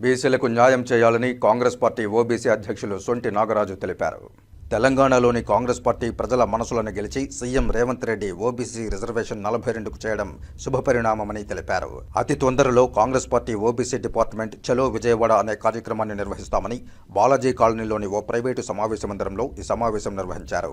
బీసీలకు న్యాయం చేయాలని కాంగ్రెస్ పార్టీ ఓబీసీ అధ్యక్షులు సొంటి నాగరాజు తెలిపారు. తెలంగాణలోని కాంగ్రెస్ పార్టీ ప్రజల మనసులను గెలిచి CM Revanth Reddy OBC reservation నలభై రెండుకు చేయడం శుభపరిణామమని తెలిపారు. అతి తొందరలో కాంగ్రెస్ పార్టీ ఓబీసీ డిపార్ట్మెంట్ చలో విజయవాడ అనే కార్యక్రమాన్ని నిర్వహిస్తామని బాలాజీ కాలనీలోని ఓ ప్రైవేటు సమావేశ మందిరంలో ఈ సమావేశం నిర్వహించారు.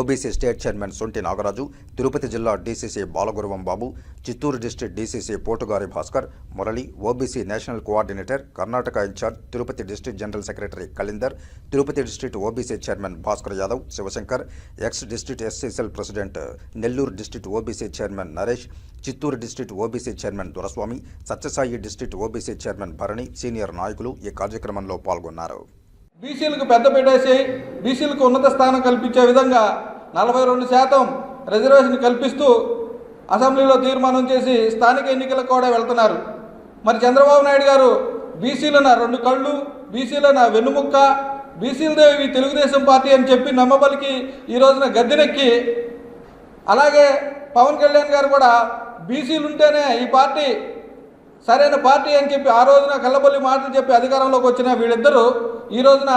OBC state chairman Sonti Nagaraju Tirupati జిల్లా DCC Balaguruvam Babu Chittoor district DCC Potugari Bhaskar Murali OBC national coordinator Karnataka incharge Tirupati district general secretary Kalindar Tirupati district OBC chairman Bhaskar Yadav Shivashankar ex district SCCL president Nellore district OBC chairman Naresh Chittoor district OBC chairman Doraswamy Sathya Sai district OBC chairman Bharani senior నాయకులు ఈ కార్యక్రమంలో పాల్గొన్నారు. బీసీలకు పెద్ద పెట్టేసి బీసీలకు ఉన్నత స్థానం కల్పించే విధంగా నలభై రెండు శాతం రిజర్వేషన్ కల్పిస్తూ అసెంబ్లీలో తీర్మానం చేసి స్థానిక ఎన్నికలకు కూడా వెళ్తున్నారు. మరి చంద్రబాబు నాయుడు గారు బీసీలు నా రెండు కళ్ళు బీసీలు నా వెన్నుముక్క బీసీలదే ఈ తెలుగుదేశం పార్టీ అని చెప్పి నమ్మబలికి ఈ రోజున గద్దెనెక్కి అలాగే పవన్ కళ్యాణ్ గారు కూడా బీసీలు ఉంటేనే ఈ పార్టీ సరైన పార్టీ అని చెప్పి ఆ రోజున కళ్ళబొల్లి మాటలు చెప్పి అధికారంలోకి వచ్చిన వీళ్ళిద్దరూ ఈ రోజున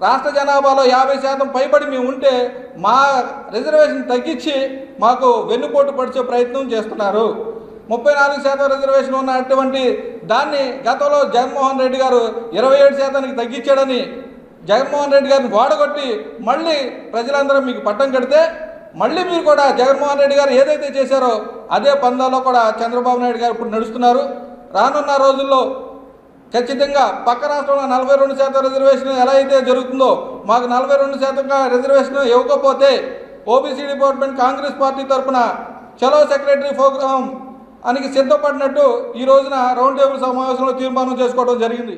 రాష్ట్ర జనాభాలో యాభై శాతం పైబడి మేము ఉంటే మా రిజర్వేషన్ తగ్గించి మాకు వెన్నుపోటు పడిచే ప్రయత్నం చేస్తున్నారు. ముప్పై నాలుగు శాతం రిజర్వేషన్ ఉన్న అటువంటి దాన్ని గతంలో జగన్మోహన్ రెడ్డి గారు ఇరవై ఏడు శాతానికి తగ్గించాడని జగన్మోహన్ రెడ్డి గారిని వాడగొట్టి మళ్ళీ ప్రజలందరూ మీకు పట్టం కడితే మళ్ళీ మీరు కూడా జగన్మోహన్ రెడ్డి గారు ఏదైతే చేశారో అదే పందాలో కూడా చంద్రబాబు నాయుడు గారు ఇప్పుడు నడుస్తున్నారు. రానున్న రోజుల్లో ఖచ్చితంగా పక్క రాష్ట్రంలో నలభై రెండు శాతం రిజర్వేషన్ ఎలా అయితే జరుగుతుందో మాకు నలభై రెండు శాతంగా రిజర్వేషన్ ఇవ్వకపోతే ఓబీసీ డిపార్ట్మెంట్ కాంగ్రెస్ పార్టీ తరఫున చలో సెక్రటరీ ప్రోగ్రామ్ అనికి సిద్ధపడినట్టు ఈ రోజున రౌండ్ టేబుల్ సమావేశంలో తీర్మానం చేసుకోవడం జరిగింది.